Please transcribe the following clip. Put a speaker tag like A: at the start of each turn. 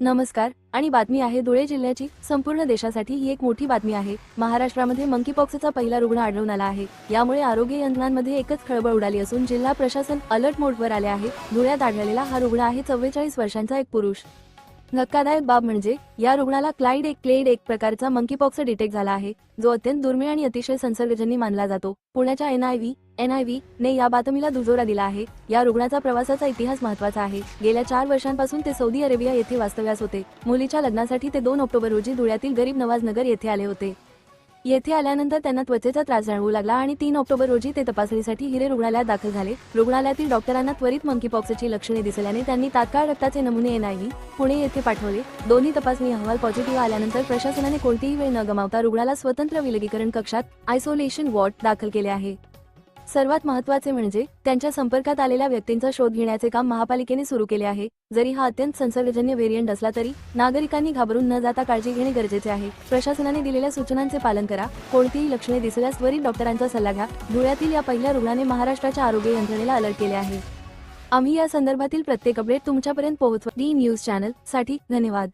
A: नमस्कार आणि बातमी आहे धुळे जिल्ह्याची. संपूर्ण देशासाठी ही एक मोठी बातमी आहे. महाराष्ट्रामध्ये मंकीपॉक्सचा पहिला रुग्ण आढळून आला आहे. यामुळे आरोग्य यंत्रणांमध्ये एकच खळबळ उडाली असून जिल्हा प्रशासन अलर्ट मोडवर आले आहे. धुळ्यात आढळलेला हा रुग्ण आहे चव्वेचाळीस वर्षांचा एक पुरुष. धक्कादायक बाब म्हणजे या रुग्णाला क्लाइड एक क्लेड एक प्रकारचा मंकीपॉक्स डिटेक्ट झाला आहे जो अत्यंत दुर्मिळ आणि अतिशय संसर्गजन्य मानला जातो. पुण्याच्या एनआयव्ही एनआयव्ही ने या बातमीला दुजोरा दिला आहे. या रुग्णाचा प्रवासाचा इतिहास महत्त्वाचा आहे. गेल्या चार वर्षांपासून ते सौदी अरेबिया येथे वास्तव्यास होते. मुलीच्या लग्नासाठी ते दोन ऑक्टोबर रोजी धुळ्यातील गरीब नवाज नगर येथे आले होते. येथे आल्यानंतर त्यांना त्वचेचा त्रास जाणवू लागला आणि तीन ऑक्टोबर रोजी ते तपासणीसाठी हिरे रुग्णालयात दाखल झाले. रुग्णालयातील डॉक्टरांना त्वरित मंकीपॉक्सची लक्षणे दिसल्याने त्यांनी तात्काळ रक्ताचे नमुने एनआयव्ही पुणे येथे पाठवले. दोन्ही तपासणी अहवाल पॉझिटिव्ह आल्यानंतर प्रशासनाने कोणतीही वेळ न गमावता रुग्णाला स्वतंत्र विलगीकरण कक्षात आयसोलेशन वॉर्ड दाखल केले आहे. सर्वात महत्त्वाचे म्हणजे त्यांच्या संपर्कात आलेल्या व्यक्तींचा शोध घेण्याचे काम महापालिकेने सुरू केले आहे. जरी हा अत्यंत संसर्गजन्य व्हेरियंट असला तरी नागरिकांनी घाबरून न जाता काळजी घेणे गरजेचे आहे. प्रशासनाने दिलेल्या सूचनांचे पालन करा. कोणतीही लक्षणे दिसल्यास त्वरित डॉक्टरांचा सल्ला घ्या. धुळ्यातील या पहिल्या रुग्णाने महाराष्ट्राच्या आरोग्य यंत्रणेला अलर्ट केले आहे. आम्ही या संदर्भातील प्रत्येक अपडेट तुमच्यापर्यंत पोहोचवा. डी न्यूज चॅनलसाठी धन्यवाद.